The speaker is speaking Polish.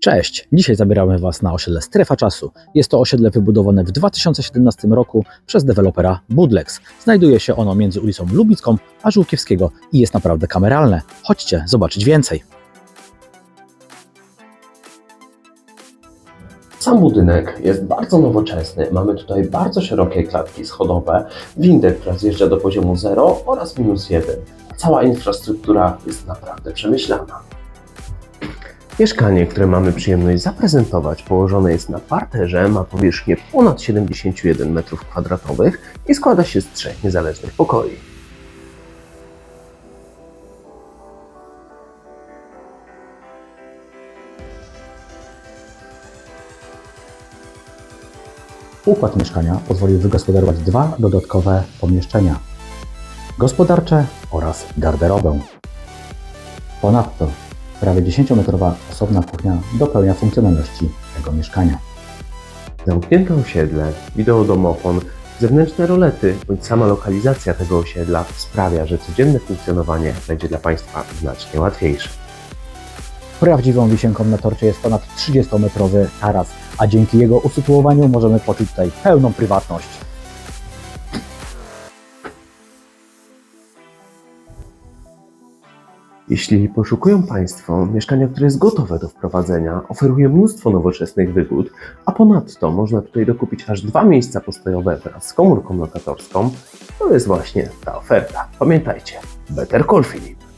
Cześć! Dzisiaj zabieramy Was na osiedle Strefa Czasu. Jest to osiedle wybudowane w 2017 roku przez dewelopera Budlex. Znajduje się ono między ulicą Lubicką a Żółkiewskiego i jest naprawdę kameralne. Chodźcie zobaczyć więcej. Sam budynek jest bardzo nowoczesny. Mamy tutaj bardzo szerokie klatki schodowe, windę, która zjeżdża do poziomu 0 oraz minus 1. Cała infrastruktura jest naprawdę przemyślana. Mieszkanie, które mamy przyjemność zaprezentować, położone jest na parterze, ma powierzchnię ponad 71 m2 i składa się z trzech niezależnych pokoi. Układ mieszkania pozwolił wygospodarować dwa dodatkowe pomieszczenia gospodarcze oraz garderobę. Ponadto prawie 10-metrowa osobna kuchnia dopełnia funkcjonalności tego mieszkania. Zamknięte osiedle, wideodomofon, zewnętrzne rolety bądź sama lokalizacja tego osiedla sprawia, że codzienne funkcjonowanie będzie dla Państwa znacznie łatwiejsze. Prawdziwą wisienką na torcie jest ponad 30-metrowy taras, a dzięki jego usytuowaniu możemy poczuć tutaj pełną prywatność. Jeśli poszukują Państwo mieszkania, które jest gotowe do wprowadzenia, oferuje mnóstwo nowoczesnych wygód, a ponadto można tutaj dokupić aż dwa miejsca postojowe wraz z komórką lokatorską, to jest właśnie ta oferta. Pamiętajcie, Better Call Filip.